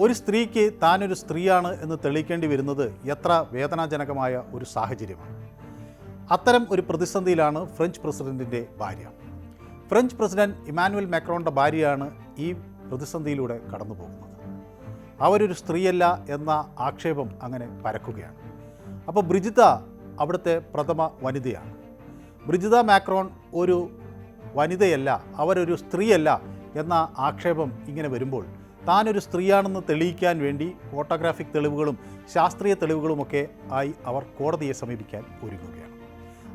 ഒരു സ്ത്രീക്ക് താനൊരു സ്ത്രീയാണ് എന്ന് തെളിയിക്കേണ്ടി വരുന്നത് എത്ര വേദനാജനകമായ ഒരു സാഹചര്യമാണ്. അത്തരം ഒരു പ്രതിസന്ധിയിലാണ് ഫ്രഞ്ച് പ്രസിഡന്റിന്റെ ഭാര്യ. ഫ്രഞ്ച് പ്രസിഡന്റ് ഇമാനുവൽ മാക്രോണിന്റെ ഭാര്യയാണ് ഈ പ്രതിസന്ധിയിലൂടെ കടന്നു പോകുന്നത് അവരൊരു സ്ത്രീയല്ല എന്ന ആക്ഷേപം അങ്ങനെ പരക്കുകയാണ്. അപ്പോൾ ബ്രിജിത അവിടുത്തെ പ്രഥമ വനിതയാണ്. ബ്രിജിത മാക്രോൺ ഒരു വനിതയല്ല അവരൊരു സ്ത്രീയല്ല എന്ന ആക്ഷേപം ഇങ്ങനെ വരുമ്പോൾ താനൊരു സ്ത്രീയാണെന്ന് തെളിയിക്കാൻ വേണ്ടി ഫോട്ടോഗ്രാഫിക് തെളിവുകളും ശാസ്ത്രീയ തെളിവുകളുമൊക്കെ ആയി അവർ കോടതിയെ സമീപിക്കാൻ ഒരുങ്ങുകയാണ്.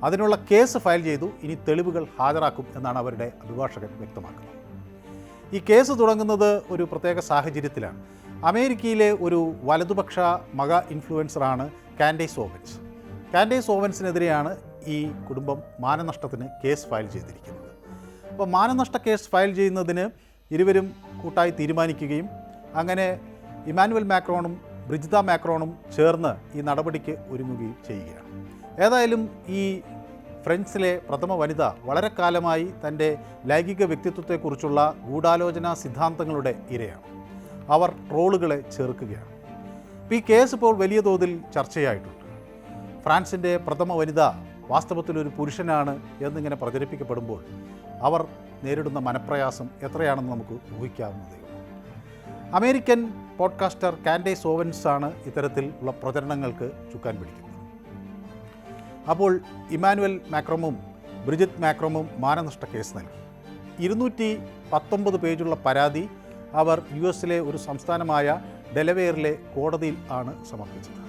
അതിനുള്ള കേസ് ഫയൽ ചെയ്തു ഇനി തെളിവുകൾ ഹാജരാക്കും എന്നാണ് അവരുടെ അഭിഭാഷകൻ വ്യക്തമാക്കുന്നത്. ഈ കേസ് തുടങ്ങുന്നത് ഒരു പ്രത്യേക സാഹചര്യത്തിലാണ്. അമേരിക്കയിലെ ഒരു വലതുപക്ഷ മക ഇൻഫ്ലുവൻസറാണ് കാൻഡേസ് ഓവൻസ്. കാൻഡേസ് ഓവൻസിനെതിരെയാണ് ഈ കുടുംബം മാനനഷ്ടത്തിന് കേസ് ഫയൽ ചെയ്തിരിക്കുന്നത്. അപ്പോൾ മാനനഷ്ട കേസ് ഫയൽ ചെയ്യുന്നതിന് ഇരുവരും കൂട്ടായി തീരുമാനിക്കുകയും അങ്ങനെ ഇമാനുവൽ മാക്രോണും ബ്രിജിത മാക്രോണും ചേർന്ന് ഈ നടപടിക്ക് ഒരുങ്ങുകയും ചെയ്യുകയാണ്. ഏതായാലും ഈ ഫ്രൻസിലെ പ്രഥമ വനിത വളരെ കാലമായി തന്റെ ലൈംഗിക വ്യക്തിത്വത്തെക്കുറിച്ചുള്ള ഗൂഢാലോചന സിദ്ധാന്തങ്ങളുടെ ഇരയാണ്. അവർ ട്രോളുകളെ ചേർക്കുകയാണ്. ഈ കേസ് ഇപ്പോൾ വലിയ തോതിൽ ചർച്ചയായിട്ടുണ്ട്. ഫ്രാൻസിന്റെ പ്രഥമ വനിത വാസ്തവത്തിൽ ഒരു പുരുഷനാണ് എന്നിങ്ങനെ പ്രചരിപ്പിക്കപ്പെടുമ്പോൾ അവർ നേരിടുന്ന മനപ്രയാസം എത്രയാണെന്ന് നമുക്ക് ഊഹിക്കാവുന്നതേ അമേരിക്കൻ പോഡ്കാസ്റ്റർ കാൻഡേ സോവൻസ് ആണ് ഇത്തരത്തിൽ ഉള്ള പ്രചരണങ്ങൾക്ക് ചുക്കാൻ പിടിക്കുന്നത്. അപ്പോൾ ഇമാനുവൽ മാക്രോമും ബ്രിജിത്ത് മാക്രോമും മാനനഷ്ട കേസ് നൽകി. ഇരുന്നൂറ്റി പത്തൊമ്പത് പേജുള്ള പരാതി അവർ യു എസിലെ ഒരു സംസ്ഥാനമായ ഡെലവെയറിലെ കോടതിയിൽ ആണ് സമർപ്പിച്ചത്.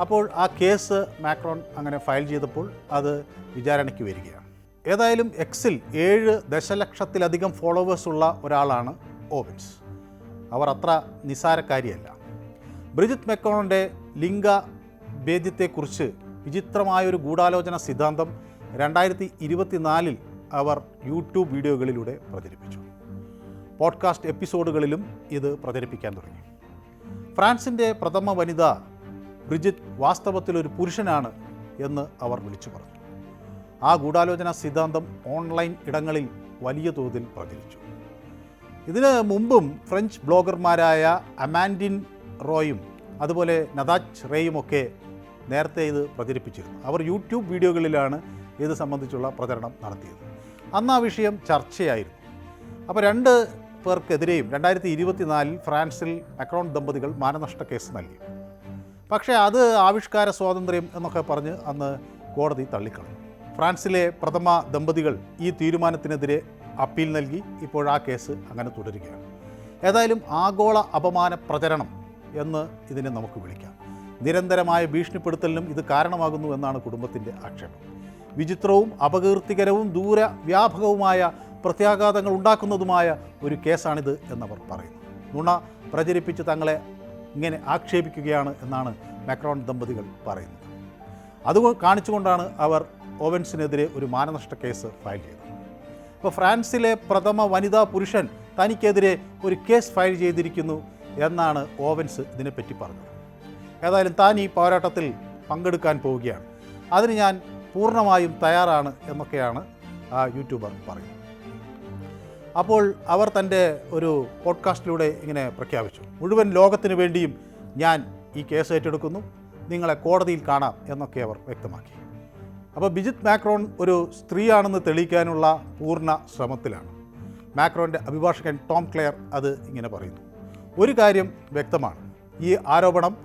അപ്പോൾ ആ കേസ് മാക്രോൺ അങ്ങനെ ഫയൽ ചെയ്തപ്പോൾ അത് വിചാരണയ്ക്ക് വരികയാണ്. ഏതായാലും എക്സിൽ ഏഴ് ദശലക്ഷത്തിലധികം ഫോളോവേഴ്സ് ഉള്ള ഒരാളാണ് ഓവൻസ് അവർ അത്ര നിസാരക്കാരിയല്ല ബ്രിജിത് മെക്കോണിന്റെ ലിംഗ ഭേദ്യത്തെക്കുറിച്ച് വിചിത്രമായൊരു ഗൂഢാലോചന സിദ്ധാന്തം രണ്ടായിരത്തി ഇരുപത്തിനാലിൽ അവർ യൂട്യൂബ് വീഡിയോകളിലൂടെ പ്രചരിപ്പിച്ചു. പോഡ്കാസ്റ്റ് എപ്പിസോഡുകളിലും ഇത് പ്രചരിപ്പിക്കാൻ തുടങ്ങി. ഫ്രാൻസിന്റെ പ്രഥമ വനിത ബ്രിജിത്ത് വാസ്തവത്തിൽ ഒരു പുരുഷനാണ് എന്ന് അവർ വിളിച്ചു പറഞ്ഞു. ആ ഗൂഢാലോചന സിദ്ധാന്തം ഓൺലൈൻ ഇടങ്ങളിൽ വലിയ തോതിൽ പ്രചരിച്ചു. ഇതിന് മുമ്പും ഫ്രഞ്ച് ബ്ലോഗർമാരായ അമാൻഡിൻ റോയും അതുപോലെ നദാജ് റേയും ഒക്കെ നേരത്തെ ഇത് പ്രചരിപ്പിച്ചിരുന്നു. അവർ യൂട്യൂബ് വീഡിയോകളിലാണ് ഇത് സംബന്ധിച്ചുള്ള പ്രചരണം നടത്തിയത്. അന്ന് ആ വിഷയം ചർച്ചയായിരുന്നു. അപ്പോൾ രണ്ട് പേർക്കെതിരെയും രണ്ടായിരത്തി ഇരുപത്തിനാലിൽ ഫ്രാൻസിൽ അക്രോൺ ദമ്പതികൾ മാനനഷ്ട കേസ് നൽകി. പക്ഷേ അത് ആവിഷ്കാര സ്വാതന്ത്ര്യം എന്നൊക്കെ പറഞ്ഞ് അന്ന് കോടതി തള്ളിക്കളഞ്ഞു. ഫ്രാൻസിലെ പ്രഥമ ദമ്പതികൾ ഈ തീരുമാനത്തിനെതിരെ അപ്പീൽ നൽകി. ഇപ്പോൾ ആ കേസ് അങ്ങനെ തുടരുകയാണ്. ഏതായാലും ആഗോള അപമാന പ്രചരണം എന്ന് ഇതിനെ നമുക്ക് വിളിക്കാം. നിരന്തരമായ ഭീഷണിപ്പെടുത്തലിനും ഇത് കാരണമാകുന്നു എന്നാണ് കുടുംബത്തിന്റെ ആക്ഷേപം. വിചിത്രവും അപകീർത്തികരവും ദൂരവ്യാപകവുമായ പ്രത്യാഘാതങ്ങൾ ഉണ്ടാക്കുന്നതുമായ ഒരു കേസാണിത് എന്നവർ പറയുന്നു. നുണ പ്രചരിപ്പിച്ച് തങ്ങളെ ഇങ്ങനെ ആക്ഷേപിക്കുകയാണ് എന്നാണ് മാക്രോൺ ദമ്പതികൾ പറയുന്നത്. അത് കാണിച്ചുകൊണ്ടാണ് അവർ ഓവൻസിനെതിരെ ഒരു മാനനഷ്ട കേസ് ഫയൽ ചെയ്തു. ഇപ്പോൾ ഫ്രാൻസിലെ പ്രഥമ വനിതാ പുരുഷൻ തനിക്കെതിരെ ഒരു കേസ് ഫയൽ ചെയ്തിരിക്കുന്നു എന്നാണ് ഓവൻസ് ഇതിനെപ്പറ്റി പറഞ്ഞത്. ഏതായാലും താൻ ഈ പോരാട്ടത്തിൽ പങ്കെടുക്കാൻ പോവുകയാണ്. അതിന് ഞാൻ പൂർണമായും തയ്യാറാണ് എന്നൊക്കെയാണ് ആ യൂട്യൂബർ പറയുന്നത്. അപ്പോൾ അവർ തന്റെ ഒരു പോഡ്കാസ്റ്റിലൂടെ ഇങ്ങനെ പ്രഖ്യാപിച്ചു. മുഴുവൻ ലോകത്തിന് വേണ്ടിയും ഞാൻ ഈ കേസ് ഏറ്റെടുക്കുന്നു. നിങ്ങളെ കോടതിയിൽ കാണാം എന്നൊക്കെ അവർ വ്യക്തമാക്കി. അപ്പോൾ ബിജിത് മാക്രോൺ ഒരു സ്ത്രീയാണെന്ന് തെളിയിക്കാനുള്ള പൂർണ ശ്രമത്തിലാണ്. മാക്രോന്റെ അഭിഭാഷകൻ ടോം ക്ലെയർ അത് ഇങ്ങനെ പറയുന്നു. ഒരു കാര്യം വ്യക്തമാണ്. ഈ ആരോപണം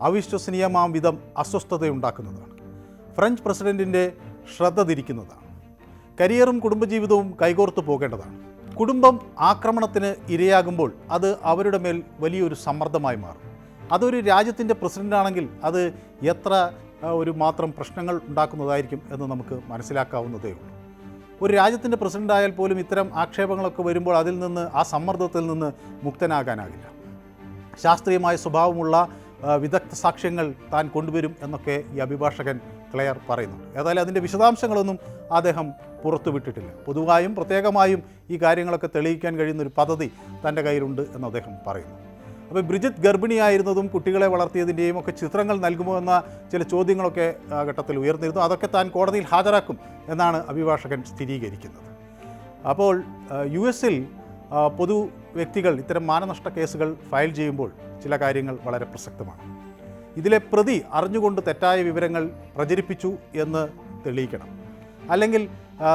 അവിശ്വസനീയമാം വിധം അസ്വസ്ഥതയുണ്ടാക്കുന്നതാണ്. ഫ്രഞ്ച് പ്രസിഡന്റിന്റെ ശ്രദ്ധ തിരിക്കുന്നതാണ്. കരിയറും കുടുംബജീവിതവും കൈകോർത്ത് പോകേണ്ടതാണ്. കുടുംബം ആക്രമണത്തിന് ഇരയാകുമ്പോൾ അത് അവരുടെ മേൽ വലിയൊരു സമ്മർദ്ദമായി മാറും. അതൊരു രാജ്യത്തിന്റെ പ്രസിഡന്റാണെങ്കിൽ അത് എത്ര ഒരു മാത്രം പ്രശ്നങ്ങൾ ഉണ്ടാക്കുന്നതായിരിക്കും എന്ന് നമുക്ക് മനസ്സിലാക്കാവുന്നതേ ഉള്ളൂ. ഒരു രാജ്യത്തിന്റെ പ്രസിഡന്റായാൽ പോലും ഇത്തരം ആക്ഷേപങ്ങളൊക്കെ വരുമ്പോൾ അതിൽ നിന്ന് ആ സമ്മർദ്ദത്തിൽ നിന്ന് മുക്തനാകാനാകില്ല. ശാസ്ത്രീയമായ സ്വഭാവമുള്ള വിദഗ്ധ സാക്ഷ്യങ്ങൾ താൻ കൊണ്ടുവരും എന്നൊക്കെ ഈ അഭിഭാഷകൻ ക്ലെയർ പറയുന്നുണ്ട്. ഏതായാലും അതിന്റെ വിശദാംശങ്ങളൊന്നും അദ്ദേഹം പുറത്തുവിട്ടിട്ടില്ല പൊതുവായും പ്രത്യേകമായും ഈ കാര്യങ്ങളൊക്കെ തെളിയിക്കാൻ കഴിയുന്ന ഒരു പദ്ധതി തന്റെ കയ്യിലുണ്ട് എന്ന് അദ്ദേഹം പറയുന്നു. അപ്പോൾ ബ്രിജിത്ത് ഗർഭിണിയായിരുന്നതും കുട്ടികളെ വളർത്തിയതിന്റെയും ഒക്കെ ചിത്രങ്ങൾ നൽകുമോ എന്ന ചില ചോദ്യങ്ങളൊക്കെ ആ ഘട്ടത്തിൽ ഉയർന്നിരുന്നു. അതൊക്കെ താൻ കോടതിയിൽ ഹാജരാക്കും എന്നാണ് അഭിഭാഷകൻ സ്ഥിരീകരിക്കുന്നത്. അപ്പോൾ യു എസിൽ പൊതു വ്യക്തികൾ ഇത്തരം മാനനഷ്ട കേസുകൾ ഫയൽ ചെയ്യുമ്പോൾ ചില കാര്യങ്ങൾ വളരെ പ്രസക്തമാണ്. ഇതിലെ പ്രതി അറിഞ്ഞുകൊണ്ട് തെറ്റായ വിവരങ്ങൾ പ്രചരിപ്പിച്ചു എന്ന് തെളിയിക്കണം. അല്ലെങ്കിൽ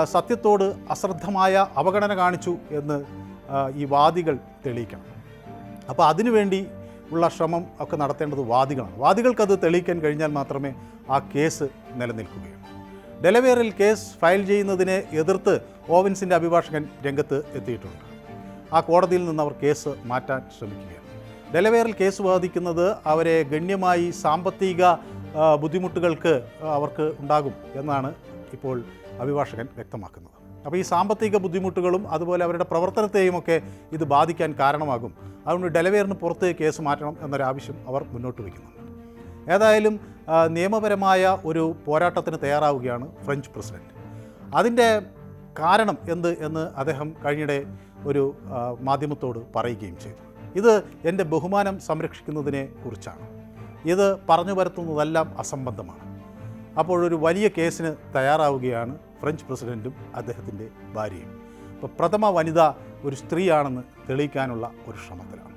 സത്യത്തോട് അശ്രദ്ധമായ അവഗണന കാണിച്ചു എന്ന് ഈ വാദികൾ തെളിയിക്കണം. അപ്പോൾ അതിനുവേണ്ടി ഉള്ള ശ്രമം ഒക്കെ നടത്തേണ്ടത് വാദികളാണ്. വാദികൾക്കത് തെളിയിക്കാൻ കഴിഞ്ഞാൽ മാത്രമേ ആ കേസ് നിലനിൽക്കുകയുള്ളൂ. ഡെലവേറിൽ കേസ് ഫയൽ ചെയ്യുന്നതിനെ എതിർത്ത് ഓവൻസിന്റെ അഭിഭാഷകൻ രംഗത്ത് എത്തിയിട്ടുണ്ട്. ആ കോടതിയിൽ നിന്ന് അവർ കേസ് മാറ്റാൻ ശ്രമിക്കുകയാണ്. ഡെലവേറിൽ കേസ് വാദിക്കുന്നത് അവരെ ഗണ്യമായി സാമ്പത്തിക ബുദ്ധിമുട്ടുകൾക്ക് അവർക്ക് ഉണ്ടാകും എന്നാണ് ഇപ്പോൾ അഭിഭാഷകൻ വ്യക്തമാക്കുന്നത്. അപ്പോൾ ഈ സാമ്പത്തിക ബുദ്ധിമുട്ടുകളും അതുപോലെ അവരുടെ പ്രവർത്തനത്തെയും ഒക്കെ ഇത് ബാധിക്കാൻ കാരണമാകും. അതുകൊണ്ട് ഡെലവേറിന് പുറത്ത് കേസ് മാറ്റണം എന്നൊരാവശ്യം അവർ മുന്നോട്ട് വയ്ക്കുന്നുണ്ട്. ഏതായാലും നിയമപരമായ ഒരു പോരാട്ടത്തിന് തയ്യാറാവുകയാണ് ഫ്രഞ്ച് പ്രസിഡന്റ്. അതിന്റെ കാരണം എന്ത് എന്ന് അദ്ദേഹം കഴിഞ്ഞിടെ ഒരു മാധ്യമത്തോട് പറയുകയും ചെയ്തു. ഇത് എന്റെ ബഹുമാനം സംരക്ഷിക്കുന്നതിനെ കുറിച്ചാണ്. ഇത് പറഞ്ഞു വരുത്തുന്നതെല്ലാം അസംബന്ധമാണ്. അപ്പോഴൊരു വലിയ കേസിന് തയ്യാറാവുകയാണ് ഫ്രഞ്ച് പ്രസിഡന്റും അദ്ദേഹത്തിന്റെ ഭാര്യയും. അപ്പോൾ പ്രഥമ വനിത ഒരു സ്ത്രീയാണെന്ന് തെളിയിക്കാനുള്ള ഒരു ശ്രമത്തിലാണ്.